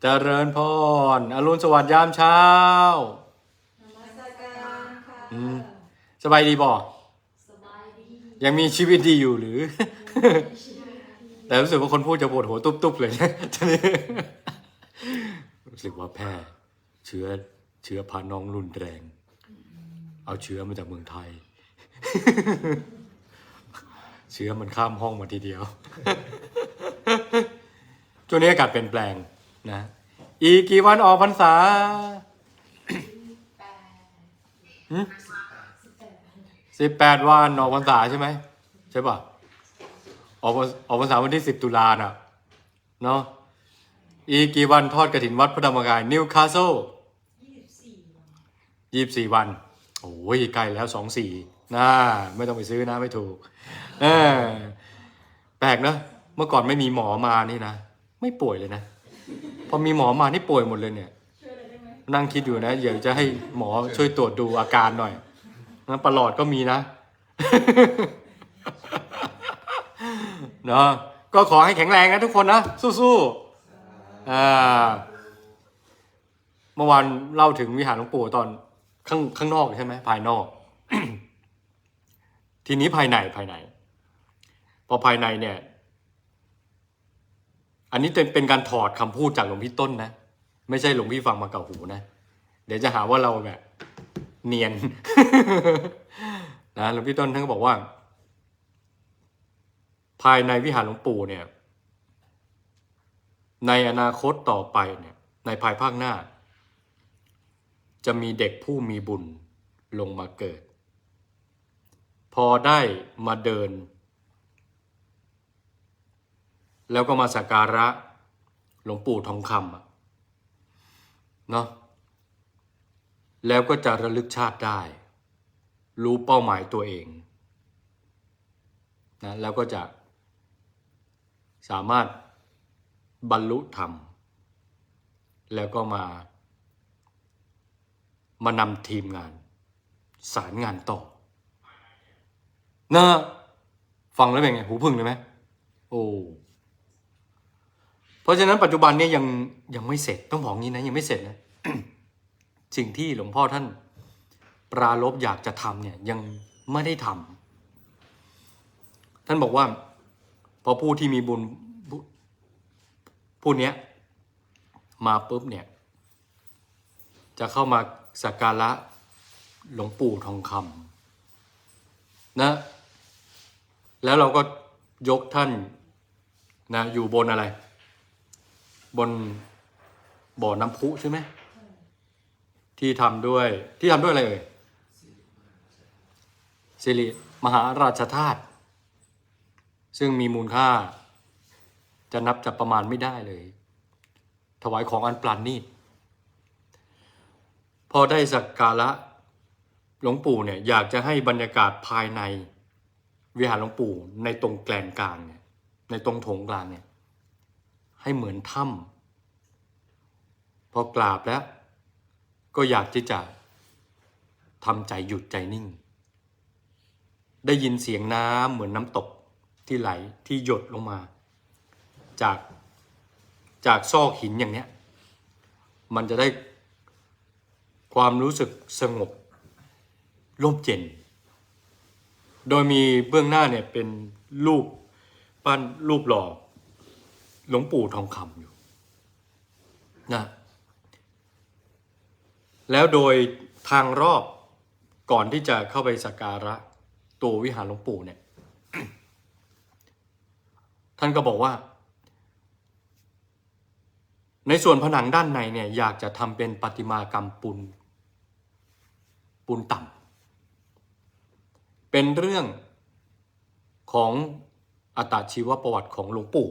เจริญพร อรุณสวัสดิ์ยามเช้า นมัสการค่ะอืม สบายดีบ่สบายดียังมีชีวิตดีอยู่หรือ แต่รู้สึกว่าคนพูดจะปวดหัวตุ๊บๆเลยนะตอนนี้รู้สึกว่าแพร่เชื้อเชื้อพาน้องรุนแรง เอาเชื้อมาจากเมืองไทย เชื้อมันข้ามห้องมาทีเดียว ช่วงนี้อากาศเปลี่ยนแปลงนะอีกกี่วันออกพรรษาแปดหืมสิบแปดสิบแปดวันออกพรรษาใช่ไหมใช่ป่ะออกพรรออกพรรษาวันที่สิบตุลาน่ะเนาะอีกกี่วันทอดกระถินวัดพระธรรมกายนิวคาสเซิลยี่สิบสี่วันยี่สิบสี่วันโอ้ยใกล้แล้วสองสี่น่าไม่ต้องไปซื้อนะไม่ถูกเออแปลกเนอะเมื่อก่อนไม่มีหมอมานี่นะ ไม่ป่วยเลยนะ พอมีหมอมานี่ป่วยหมดเลยเนี่ย นั่งคิดอยู่นะอยากจะให้หมอช่วยตรวจดูอาการหน่อยนะประหลอดก็มีนะเนาะก็ขอให้แข็งแรงนะทุกคนนะ สู้ๆอ่าเมื่อวานเล่าถึงวิหารหลวงปู่ตอนข้างข้างนอกใช่ไหมภายนอก ทีนี้ภายในภายใน พอภายในเนี่ย อันนี้เป็นเป็นการถอดคำพูดจากหลวงพี่ต้นนะ ไม่ใช่หลวงพี่ฟังมาเก่าหูนะ เดี๋ยวจะหาว่าเราแบบเนียนนะหลวงพี่ต้นท่านก็บอกว่า ภายในวิหารหลวงปู่เนี่ย ในอนาคตต่อไปเนี่ย ในภายภาคหน้า จะมีเด็กผู้มีบุญลงมาเกิด พอได้มาเดิน แล้วก็มาสักการะหลวงปู่ทองคำเนาะแล้วก็จะระลึกชาติได้ รู้เป้าหมายตัวเองนะแล้วก็จะสามารถบรรลุธรรม แล้วก็มามานำทีมงาน สารงานต่อนะฟังแล้วเป็นไง หูพึ่งเลยไหมโอ้ เพราะฉะนั้นปัจจุบันเนี่ยยังยังไม่เสร็จต้องบอกงี้นะยังไม่เสร็จนะสิ่งที่หลวงพ่อท่านปรารบอยากจะทำเนี่ยยังไม่ได้ทำท่านบอกว่าพอผู้ที่มีบุญผู้ผู้เนี้ยมาปุ๊บเนี่ยจะเข้ามาสักการะหลวงปู่ทองคำนะแล้วเราก็ยกท่านนะอยู่บนอะไร บนบ่อน้ำพุใช่ไหม ที่ทำด้วยที่ทำด้วยอะไรเอ่ยสิริมหาราชธาตุซึ่งมีมูลค่า จะนับจะประมาณไม่ได้เลย ถวายของอันปราณีตพอได้สักการะหลวงปู่เนี่ยอยากจะให้บรรยากาศภายในวิหารหลวงปู่ในตรงแกลนกลางเนี่ยในตรงโถงกลางเนี่ย ให้เหมือนถ้ำพอกราบแล้ว ก็อยากที่จะทำใจหยุดใจนิ่ง ได้ยินเสียงน้ำเหมือนน้ำตกที่ไหลที่หยดลงมา จากจากซอกหินอย่างเนี้ย มันจะได้ความรู้สึกสงบร่มเย็น โดยมีเบื้องหน้าเนี่ยเป็นรูปปั้นรูปหล่อ หลวงปู่ทองคำอยู่นะแล้วโดยทางรอบก่อนที่จะเข้าไปสักการะตัววิหารหลวงปู่เนี่ย ท่านก็บอกว่า ในส่วนผนังด้านในเนี่ยอยากจะทำเป็นประติมากรรมปุนปุนต่ำเป็นเรื่องของอัตชีวประวัติของหลวงปู่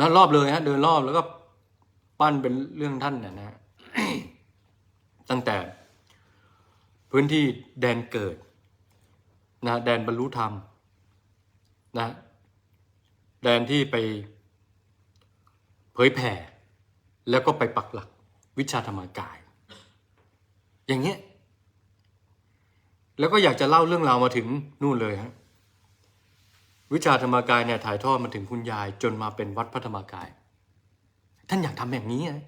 นะรอบเลยฮะเดินรอบแล้วก็ปั้นเป็นเรื่องท่านนะนะตั้งแต่พื้นที่แดนเกิดนะแดนบรรลุธรรมนะแดนที่ไปเผยแผ่ แล้วก็ไปปักหลักวิชาธรรมกาย อย่างเงี้ยแล้วก็อยากจะเล่าเรื่องราวมาถึงนู่นเลยฮะ วิชาธรรมกายเนี่ยถ่ายทอดมาถึงคุณยายจนมาเป็นวัดพระธรรมกาย ท่านอยากทำแบบนี้นะ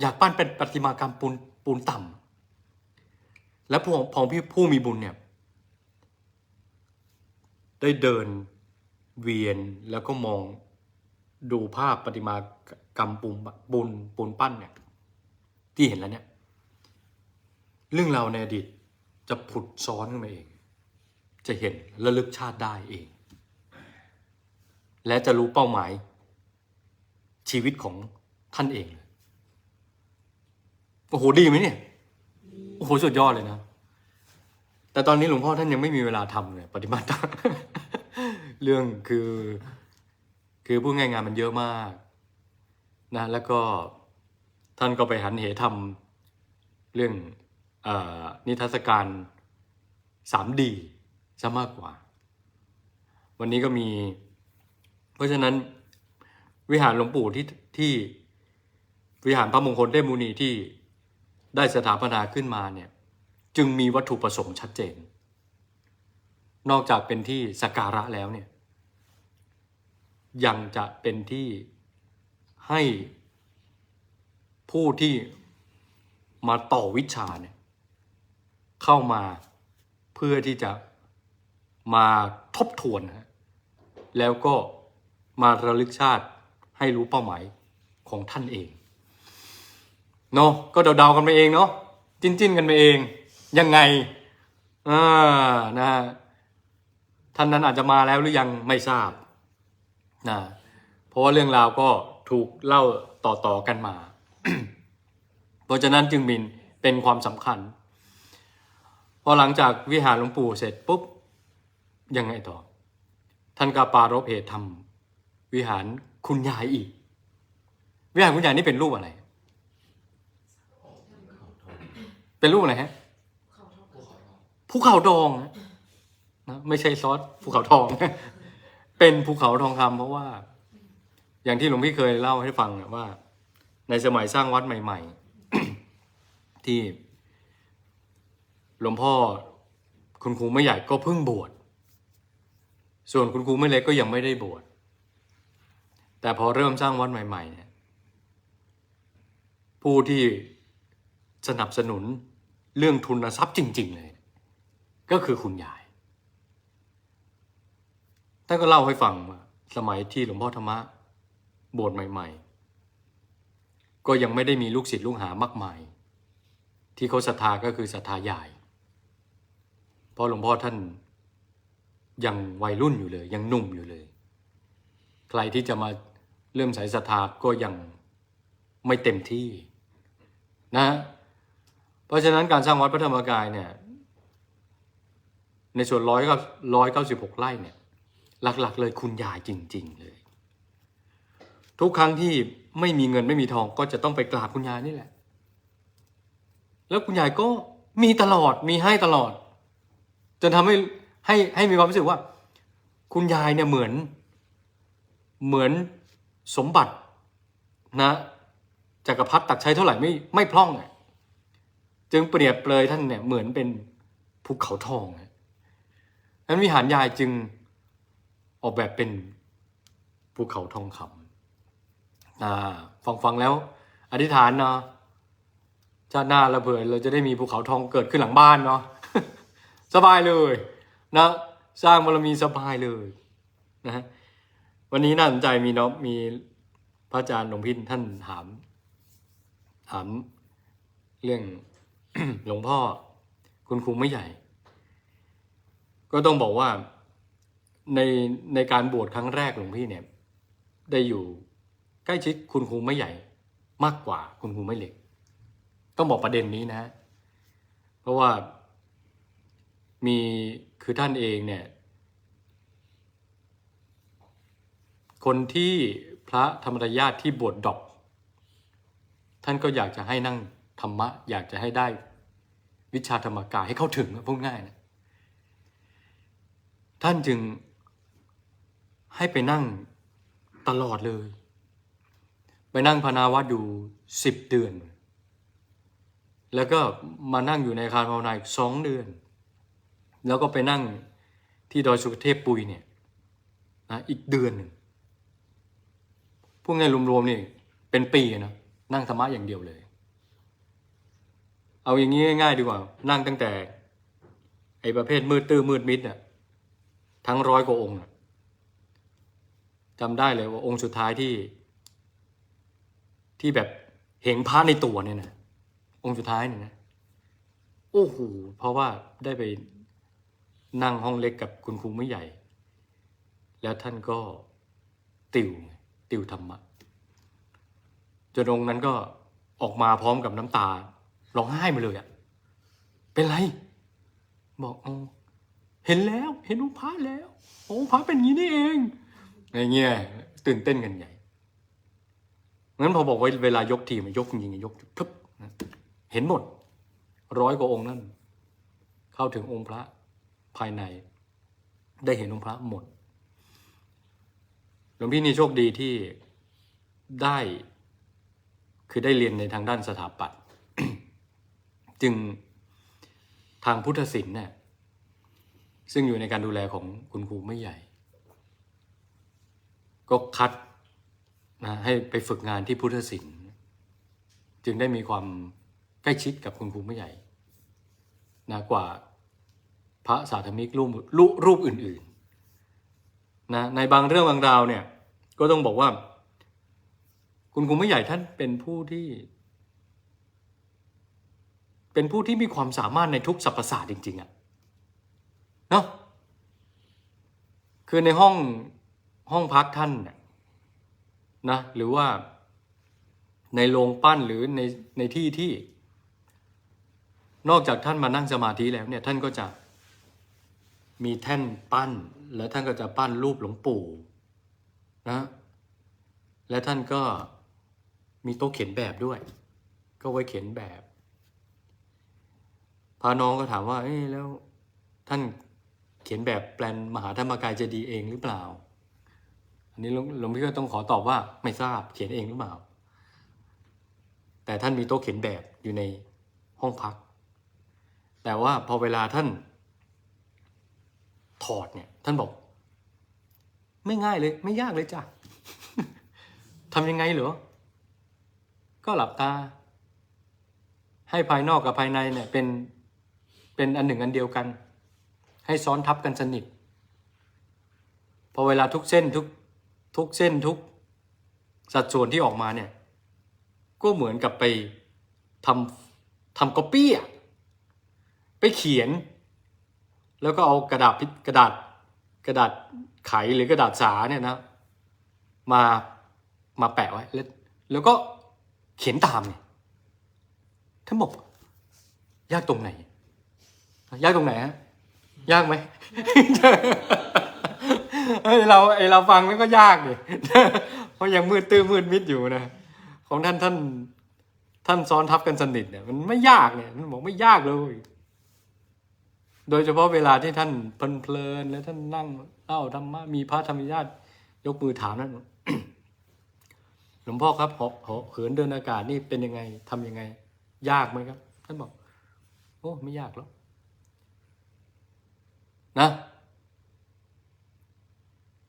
อยากปั้นเป็นประติมากรรมปูนปูนต่ำและพอพอพี่ผู้มีบุญเนี่ยได้เดินเวียนแล้วก็มองดูภาพประติมากรรมปูนปูนปูนปั้นเนี่ยที่เห็นแล้วเนี่ยเรื่องราวในอดีตจะผุดซ้อนขึ้นมาเอง จะเห็นระลึกชาติได้เอง และจะรู้เป้าหมาย ชีวิตของท่านเองเลยโอ้โหดีไหมเนี่ยโอ้โหสุดยอดเลยนะ แต่ตอนนี้หลวงพ่อท่านยังไม่มีเวลาทำเลยปฏิบัติ เรื่องคือ คือพูดง่ายงานมันเยอะมาก นะ แล้วก็ท่านก็ไปหันเหทำเรื่องออนิทรรศการ 3D ซะมากกว่า วันนี้ก็มี เพราะฉะนั้นวิหารหลวงปู่ที่ที่วิหารพระมงคลเทพมุนีที่ได้สถาปนาขึ้นมาเนี่ยจึงมีวัตถุประสงค์ชัดเจน นอกจากเป็นที่สักการะแล้วเนี่ยยังจะเป็นที่ให้ผู้ที่มาต่อวิชาเนี่ยเข้ามาเพื่อที่จะมาทบทวนฮะแล้วก็ มาระลึกชาติให้รู้เป้าหมายของท่านเองเนาะก็เดาๆกันไปเองเนาะจิ้นจิ้นๆกันไปเอง ยังไงอ่านะท่านนั้นอาจจะมาแล้วหรือยังไม่ทราบนะเพราะว่าเรื่องราวก็ถูกเล่าต่อๆกันมา เพราะฉะนั้นจึงมีเป็นความสำคัญ พอหลังจากวิหารหลวงปู่เสร็จปุ๊บยังไงต่อ ท่านก็ปารภเหตุทำ วิหารคุณยายอีก วิหารคุณยายนี่เป็นรูปอะไร เป็นรูปอะไรฮะภูเขาทองนะไม่ใช่ซอสภูเขาทอง เป็นภูเขาทองคำเพราะว่า อย่างที่หลวงพี่เคยเล่าให้ฟังว่า ในสมัยสร้างวัดใหม่ ๆ ที่หลวงพ่อคุณครูไม่ใหญ่ก็เพิ่งบวชส่วนคุณครูไม่เล็กก็ยังไม่ได้บวช แต่พอเริ่มสร้างวัดใหม่ ๆ เนี่ย ผู้ที่สนับสนุนเรื่องทุนทรัพย์จริง ๆ เลย ก็คือคุณยายท่านก็เล่าให้ฟังว่าสมัยที่หลวงพ่อธรรมะบวชใหม่ ๆ ก็ยังไม่ได้มีลูกศิษย์ลูกหามากมาย ที่เขาศรัทธาก็คือศรัทธายายเพราะหลวงพ่อท่านยังวัยรุ่นอยู่เลย ยังหนุ่มอยู่เลย ใครที่จะมา เริ่มสายศรัทธาก็ยังไม่เต็มที่นะเพราะฉะนั้นการสร้างวัดพระธรรมกายเนี่ยในส่วนร้อยก็ร้อยเก้าสิบหกไร่เนี่ยหลักๆ เลยคุณยายจริง ๆ เลย ทุกครั้งที่ไม่มีเงินไม่มีทองก็จะต้องไปกราบคุณยายนี่แหละ แล้วคุณยายก็มีตลอดมีให้ตลอด จนทำให้ให้ให้มีความรู้สึกว่า คุณยายเนี่ยเหมือน เหมือน สมบัตินะจักรพรรดิตักใช้เท่าไหร่ไม่ไม่พร่องอะจึงเปรียบเปรยท่านเนี่ยเหมือนเป็นภูเขาทองนั้นวิหารยายจึงออกแบบเป็นภูเขาทองคำฟังฟังแล้ว อธิษฐานเนาะชาติหน้าเราเผื่อเราจะได้มีภูเขาทองเกิดขึ้นหลังบ้านเนาะสบายเลยนะสร้างบารมีสบายเลยนะฮะ วันนี้น่าสนใจมีเนาะมีพระอาจารย์หลวงพินท่านถาม ถาม เรื่องหลวงพ่อ คุณครูไม่ใหญ่ ก็ต้องบอกว่าในในการบวชครั้งแรกหลวงพี่เนี่ย ได้อยู่ใกล้ชิดคุณครูไม่ใหญ่ มากกว่าคุณครูไม่เล็ก ต้องบอกประเด็นนี้นะ เพราะว่ามีคือท่านเองเนี่ย คนที่พระธรรมรยาทที่บวชดอกท่านก็อยากจะให้นั่งธรรมะ อยากจะให้ได้วิชาธรรมกายให้เข้าถึงพูดง่ายนะท่านจึงให้ไปนั่งตลอดเลย ไปนั่งพนาวัดอยู่สิบเดือน แล้วก็มานั่งอยู่ในอาคารภาวนาอีกสองเดือน แล้วก็ไปนั่งที่ดอยสุเทพปุยเนี่ยนะอีกเดือนหนึ่ง พูดง่ายรวมๆนี่เป็นปีนะนั่งธรรมะอย่างเดียวเลย เอาอย่างนี้ง่ายๆดีกว่า นั่งตั้งแต่ ไอ้ประเภทมืดตื้อมืดมิดน่ะทั้งร้อยกว่าองค์จำได้เลยว่าองค์สุดท้ายที่ ที่แบบเห็นพระในตัวเนี่ยนะองค์สุดท้ายเนี่ยนะโอ้โหเพราะว่าได้ไปนั่งห้องเล็กกับคุณครูไม่ใหญ่ แล้วท่านก็ติวไง ติวธรรมะจนองค์นั้นก็ออกมาพร้อมกับน้ำตาร้องไห้มาเลยอะ่ะ เป็นไร บอกอ๋อเห็นแล้ว เห็นองค์พระแล้วองค์พระเป็นอย่างนี้นี่เองอะไรเงี้ยตื่นเต้นกันใหญ่งั้นพอบอกว่าเวลายกทีมยกจริงยกพึบเห็นหมด ร้อยกว่าองค์นั่น เข้าถึงองค์พระภายใน ได้เห็นองค์พระหมด หลวงพี่นี่โชคดีที่ได้ คือได้เรียนในทางด้านสถาปัตย์จึงทางพุทธศิลป์เนี่ยซึ่งอยู่ในการดูแลของคุณครูไม่ใหญ่ ก็คัดนะให้ไปฝึกงานที่พุทธศิลป์จึงได้มีความใกล้ชิดกับคุณครูไม่ใหญ่นะกว่าพระสาธมิกรูปรูปรูปอื่นๆ นะในบางเรื่องบางราวเนี่ย ก็ต้องบอกว่า คุณครูไม่ใหญ่ท่านเป็นผู้ที่ เป็นผู้ที่มีความสามารถในทุกสรรพศาสตร์จริง ๆอะเนาะคือในห้องห้องพักท่านน่ะนะหรือว่าในโรงปั้นหรือในในที่ที่ นอกจากท่านมานั่งสมาธิแล้วเนี่ยท่านก็จะมีแท่นปั้น แล้วท่านก็จะปั้นรูปหลวงปู่นะ และท่านก็มีโต๊ะเขียนแบบด้วย ก็ไว้เขียนแบบพาน้องก็ถามว่า เอ้ยแล้วท่านเขียนแบบแปลนมหาธรรมกายเจดีเองหรือเปล่า อันนี้หลวงพี่ก็ต้องขอตอบว่าไม่ทราบเขียนเองหรือเปล่า แต่ท่านมีโต๊ะเขียนแบบอยู่ในห้องพัก แต่ว่าพอเวลาท่าน ถอดเนี่ย ท่านบอก ไม่ง่ายเลย ไม่ยากเลยจ้ะทำยังไงเหรอ ก็หลับตา ให้ภายนอกกับภายในเนี่ยเป็นเป็นอันหนึ่งอันเดียวกัน ให้ซ้อนทับกันสนิท พอเวลาทุกเส้นทุกทุกเส้นทุกสัดส่วนที่ออกมาเนี่ย ก็เหมือนกับไปทำทำก๊อปปี้อะไปเขียน แล้วก็เอากระดาษพิกระดาษกระดาษไขหรือกระดาษสาเนี่ยนะ มามาแปะไว้ แล้วแล้วก็เขียนตามเนี่ยท่านบอก ยากตรงไหน ยากตรงไหนฮะยากไหมเฮ้ยเราไอเราฟังแล้วก็ยากดิเพราะยังมืดตื้อมืดมิดอยู่นะของท่านท่าน ท่านซ้อนทับกันสนิทเนี่ยมันไม่ยากเนี่ยมันบอกไม่ยากเลย โดยเฉพาะเวลาที่ท่านเพลินๆแล้วท่านนั่งเล่าธรรมะมีพระธรรมญาติยกมือถามนั่นหลวงพ่อครับเหาะเหาะเหินเดินอากาศนี่เป็นยังไงทำยังไง ยากไหมครับ ท่านบอก โอ้ไม่ยากหรอกนะ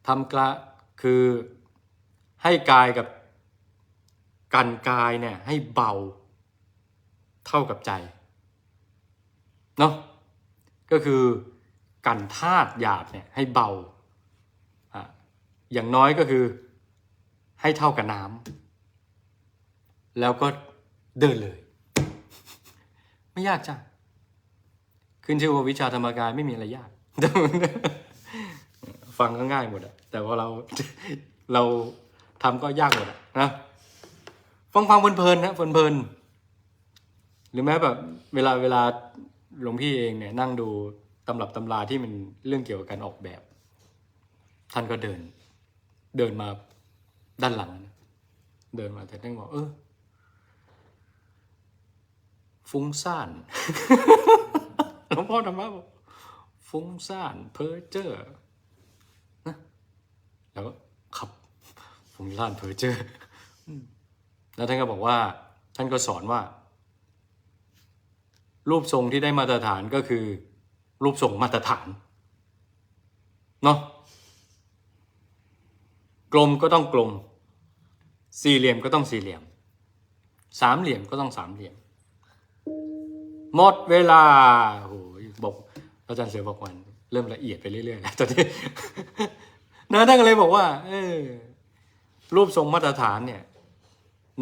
ทำกละคือให้กายกับกันกายเนี่ยให้เบาเท่ากับใจ เนาะ ก็คือกันธาตุหยาบเนี่ยให้เบาอะอย่างน้อยก็คือให้เท่ากับน้ำแล้วก็เดินเลย ไม่ยากจ้ะขึ้นชื่อว่าวิชาธรรมกายไม่มีอะไรยาก ฟังก็ง่ายหมดอะแต่ว่าเราเราทำก็ยากหมดอะนะฟังฟังเพลินๆนะเพลินๆหรือแม้แบบเวลาเวลา หลวงพี่เองเนี่ยนั่งดูตำรับตำราที่มันเรื่องเกี่ยวกับการออกแบบ ท่านก็เดิน เดินมาด้านหลัง เดินมาแต่ท่านบอกเออฟุ้งซ่านหลวงพ่อธรรมะบอกฟุ้งซ่านเพ้อเจ้อนะแล้วก็ขับฟุ้งซ่านเพ้อเจ้อแล้วท่านก็บอกว่า ท่านก็สอนว่า รูปทรงที่ได้มาตรฐานก็คือ รูปทรงมาตรฐานเนาะกลมก็ต้องกลม สี่เหลี่ยมก็ต้องสี่เหลี่ยม สามเหลี่ยมก็ต้องสามเหลี่ยม หมดเวลาโอ้โหบอกอาจารย์เสือบอกวัน เริ่มละเอียดไปเรื่อยๆแล้วตอนนี้นะท่านก็เลยบอกว่า เออ รูปทรงมาตรฐานเนี่ย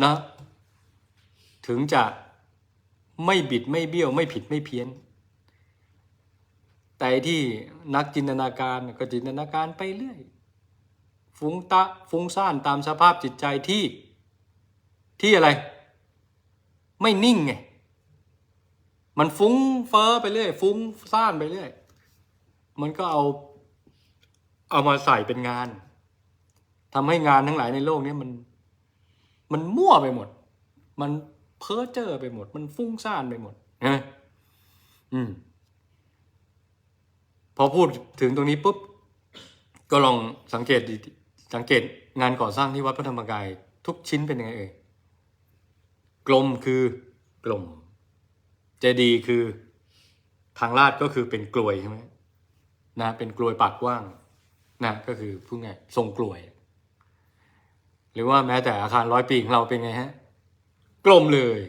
นะ ถึงจะ ไม่บิดไม่เบี้ยว ไม่ผิดไม่เพี้ยน แต่ที่นักจินตนาการก็จินตนาการไปเรื่อยฟุ้งตะฟุ้งซ่านตามสภาพจิตใจที่ ที่อะไร ไม่นิ่งไงมันฟุ้งเฟ้อไปเรื่อยฟุ้งซ่านไปเรื่อยมันก็เอา เอามาใส่เป็นงานทำให้งานทั้งหลายในโลกนี้มัน มันมั่วไปหมด มัน เพ้อเจ้อไปหมด มันฟุ้งซ่านไปหมดนะอืม พอพูดถึงตรงนี้ปุ๊บ ก็ลองสังเกตดีสังเกตงานก่อสร้างที่วัดพระธรรมกาย ทุกชิ้นเป็นยังไงเอ่ยกลมคือกลม เจดีย์คือทางลาดก็คือเป็นกลวยใช่ไหมนะเป็นกลวยปากกว้างนะก็คือพูดง่ายทรงกลวย หรือว่าแม้แต่อาคารร้อยปีของเราเป็นไงฮะ กลมเลย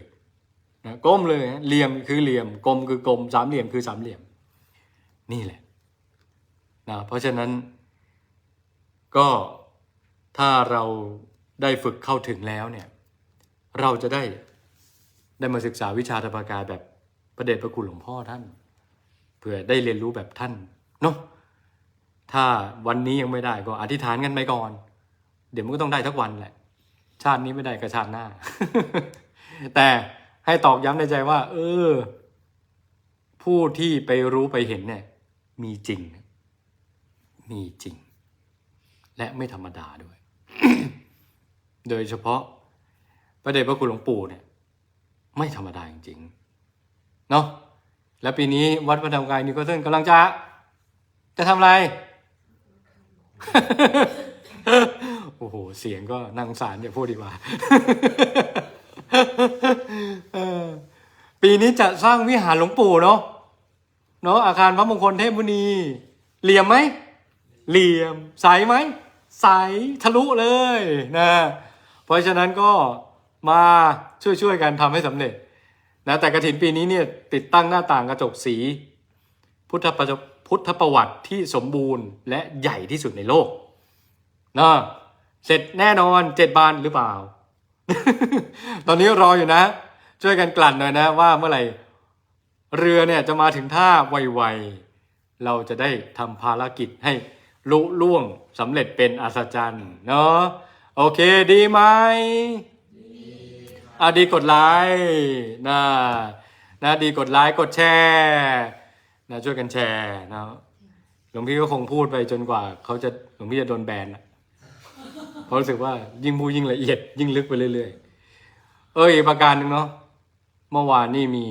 นะกลมเลยเหลี่ยมคือเหลี่ยมกลมคือกลมสามเหลี่ยมคือสามเหลี่ยม นี่แหละนะเพราะฉะนั้น ก็ถ้าเราได้ฝึกเข้าถึงแล้วเนี่ย เราจะได้ได้มาศึกษาวิชาธรรมกายแบบพระเดชพระคุณหลวงพ่อท่าน เพื่อได้เรียนรู้แบบท่านเนาะถ้าวันนี้ยังไม่ได้ก็อธิษฐานกันไปก่อน เดี๋ยวมันก็ต้องได้ทักวันแหละ ชาตินี้ไม่ได้ก็ชาติหน้า แต่ให้ตอกย้ำในใจว่า เออ ผู้ที่ไปรู้ไปเห็นเนี่ย มีจริง มีจริง และไม่ธรรมดาด้วย โดยเฉพาะพระเดชพระคุณหลวงปู่เนี่ย ไม่ธรรมดาจริงๆเนาะและปีนี้วัดพระธรรมกายนิโคเซนกำลังจะจะทำอะไร โอ้โห เสียงก็นางสารอย่าพูดดีกว่า ปีนี้จะสร้างวิหารหลวงปู่เนาะเนาะอาคารพระมงคลเทพมุนีเหลี่ยมไหมเหลี่ยมใสไหมใสทะลุเลยนะเพราะฉะนั้นก็มาช่วยๆกันทำให้สำเร็จนะแต่กระถินปีนี้เนี่ยติดตั้งหน้าต่างกระจกสี พุทธประพุทธประวัติที่สมบูรณ์และใหญ่ที่สุดในโลกนะเสร็จแน่นอนเจ็ดบานหรือเปล่า ตอนนี้รออยู่นะ ช่วยกันกลั่นหน่อยนะ ว่าเมื่อไหร่เรือเนี่ยจะมาถึงท่าไวๆเราจะได้ทำภารกิจให้ลุล่วงสำเร็จเป็นอัศจรรย์เนาะโอเคดีไหมอะดีกดไลค์นะนะดีกดไลค์กดแชร์นะช่วยกันแชร์นะหลวงพี่ก็คงพูดไปจนกว่าเขาจะหลวงพี่จะโดนแบนอะ เพราะรู้สึกว่ายิ่งพูดยิ่งละเอียด ยิ่งลึกไปเรื่อยๆ เอออีกประการหนึ่งเนาะเมื่อวานนี่มี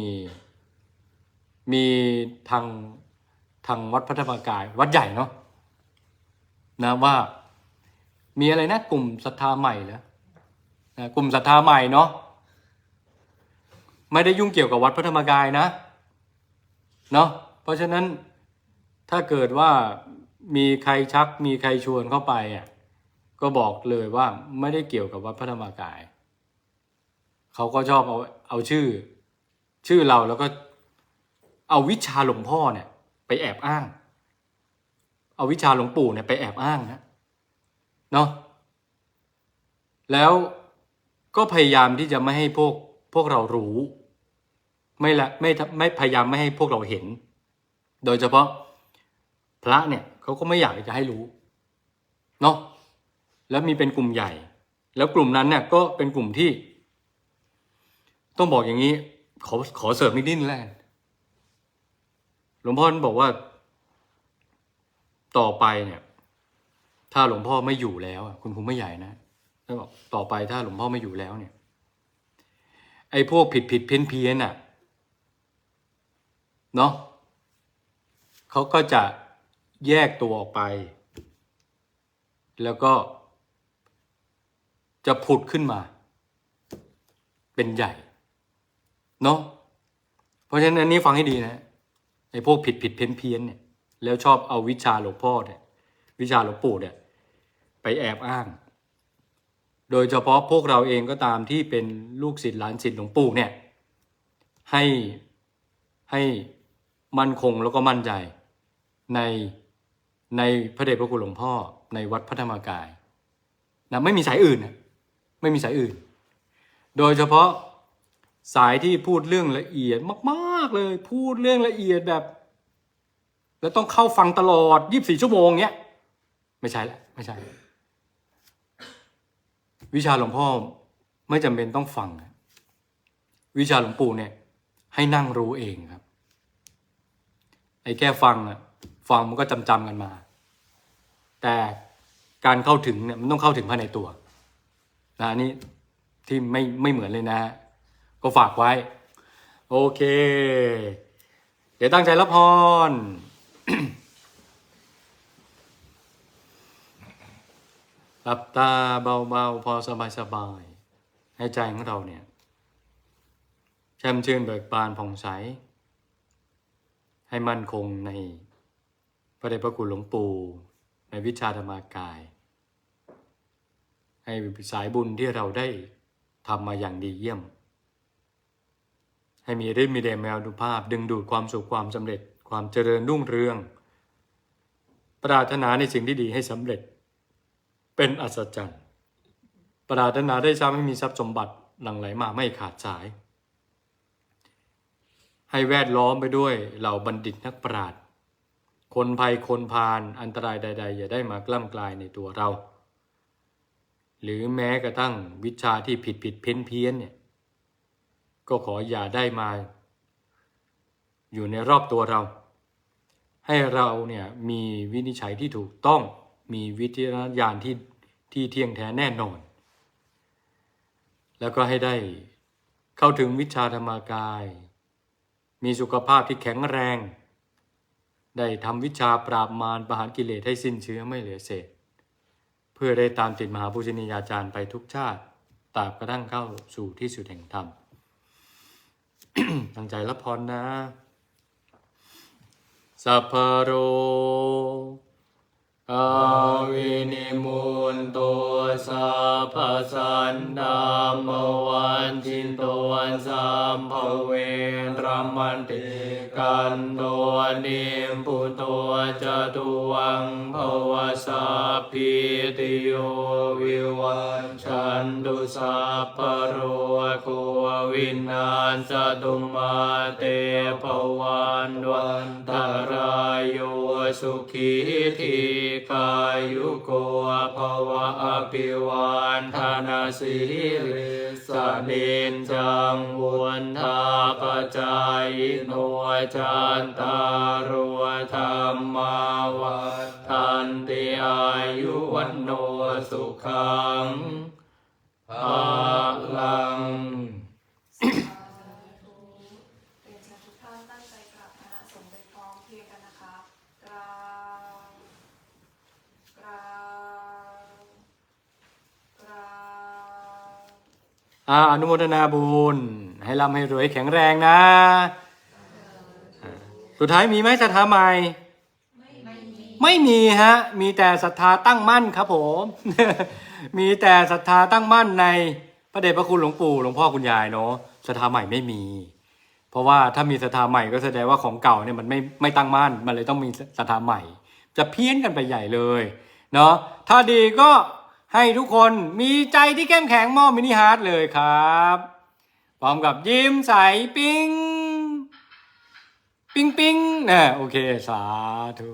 มีทางทางวัดพระธรรมกาย วัดใหญ่เนาะนะว่า มีอะไรนะกลุ่มศรัทธาใหม่เหรอนะกลุ่มศรัทธาใหม่เนาะไม่ได้ยุ่งเกี่ยวกับวัดพระธรรมกายนะเนาะเพราะฉะนั้นถ้าเกิดว่ามีใครชักมีใครชวนเข้าไปอะ ก็บอกเลยว่าไม่ได้เกี่ยวกับวัดพระธรรมกาย เขาก็ชอบเอาเอาชื่อ ชื่อเราแล้วก็เอาวิชาหลวงพ่อเนี่ย ไปแอบอ้าง เอาวิชาหลวงปู่เนี่ยไปแอบอ้างนะเนาะแล้วก็พยายามที่จะไม่ให้พวกพวกเรารู้ ไม่ละไม่ไม่พยายามไม่ให้พวกเราเห็น โดยเฉพาะพระเนี่ยเขาก็ไม่อยากจะให้รู้เนาะ แล้วมีเป็นกลุ่มใหญ่ แล้วกลุ่มนั้นเนี่ยก็เป็นกลุ่มที่ ต้องบอกอย่างนี้ ขอขอเสริมนิดนิดแรกหลวงพ่อบอกว่า ต่อไปเนี่ย ถ้าหลวงพ่อไม่อยู่แล้วอะคุณครูไม่ใหญ่นะท่านบอกต่อไปถ้าหลวงพ่อไม่อยู่แล้วเนี่ย ไอ้พวกผิดผิดเพี้ยนเพี้ยนอะเนาะเขาก็จะแยกตัวออกไป แล้วก็ จะผุดขึ้นมา เป็นใหญ่ เนาะเพราะฉะนั้นอันนี้ฟังให้ดีนะไอ้พวกผิดผิดเพี้ยนเพี้ยนเนี่ย แล้วชอบเอาวิชาหลวงพ่อเนี่ย วิชาหลวงปู่เนี่ย ไปแอบอ้าง โดยเฉพาะพวกเราเองก็ตามที่เป็นลูกศิษย์หลานศิษย์หลวงปู่เนี่ย ให้ให้มั่นคงแล้วก็มั่นใจในในพระเดชพระคุณหลวงพ่อในวัดพระธรรมกายนะไม่มีสายอื่นนะ ไม่มีสายอื่น โดยเฉพาะสายที่พูดเรื่องละเอียดมากๆเลย พูดเรื่องละเอียดแบบ แล้วต้องเข้าฟังตลอด 24 ชั่วโมงเนี้ยไม่ใช่ละไม่ใช่ วิชาหลวงพ่อไม่จำเป็นต้องฟัง วิชาหลวงปู่เนี่ย ให้นั่งรู้เองครับ ไอ้แค่ฟังอะฟังมันก็จำจำๆกันมา แต่การเข้าถึงเนี่ยมันต้องเข้าถึงภายในตัว นะอันนี้ที่ไม่ไม่เหมือนเลยนะก็ฝากไว้ โอเค เดี๋ยวตั้งใจรับพรหลับตาเบาๆ พอสบายๆ ให้ใจของเราเนี่ยแช่มชื่นเบิกบานผ่องใส ให้มั่นคงในพระเดชพระคุณหลวงปู่ในวิชาธรรมากาย ให้สายบุญที่เราได้ทำมาอย่างดีเยี่ยม ให้มีฤทธิ์มีเดชแมวดุภาพ ดึงดูดความสุขความสำเร็จ ความเจริญรุ่งเรือง ปรารถนาในสิ่งที่ดีให้สำเร็จ เป็นอัศจรรย์ ปรารถนาได้ทรัพย์ให้มีทรัพย์สมบัติหลั่งไหลมาไม่ขาดสาย ให้แวดล้อมไปด้วยเหล่าบัณฑิตนักปราชญ์คนภัยคนพาลอันตรายใด ๆ อย่าได้มากล้ำกลายในตัวเรา หรือแม้กระทั่งวิชาที่ผิดผิดเพี้ยนเพี้ยนเนี่ยก็ขออย่าได้มา อยู่ในรอบตัวเรา ให้เราเนี่ยมีวินิจฉัยที่ถูกต้องมีวิจารณญาณที่ที่เที่ยงแท้แน่นอน แล้วก็ให้ได้เข้าถึงวิชาธรรมกาย มีสุขภาพที่แข็งแรง ได้ทำวิชาปราบมารประหารกิเลสให้สิ้นเชื้อไม่เหลือเศษ เพื่อได้ตามติดมหาปุชนียาจารย์ไปทุกชาติตราบกระทั่งเข้าสู่ที่สุดแห่งธรรมตั้งใจรับพรนะสัพพโร อาวินิมุนตัวสัพพสันดามวันจินตัวสัมภเวรมันติกันตัวนิมพุตัวจตุวังภวสัพพิติโยวิวันชันตุสัพพโรโควินาศตุมาเตภวันวันตรายโยสุขีที กายุโกภวะอภิวันธนาสิริสเนนจังวนทาปจายโนจันตารวธรรมาวัทันติอายุวันโนสุขังภาลัง สาธุเป็นชาทุกท่านตั้งใจกราบคณะสงฆ์โดยพร้อมเพรียงกันนะคะกราบกราบกราบ อาอนุโมทนาบุญ ให้ร่ำให้รวยแข็งแรงนะ สุดท้ายมีไหมศรัทธาใหม่ไมไม่ ไม่มีฮะ มีแต่ศรัทธาตั้งมั่นครับผม มีแต่ศรัทธาตั้งมั่นในพระเดชพระคุณหลวงปู่หลวงพ่อคุณยายเนาะศรัทธาใหม่ไม่มี เพราะว่าถ้ามีศรัทธาใหม่ก็แสดงว่าของเก่าเนี่ยมันไม่ไม่ตั้งมั่น มันเลยต้องมีศรัทธาใหม่ จะเพี้ยนกันไปใหญ่เลย เนาะถ้าดีก็ ให้ทุกคนมีใจที่เข้มแข็งมอบมินิฮาร์ดเลยครับ พร้อมกับยิ้มใสปิ้ง ปิ้งปิ้งนะโอเค สาธุ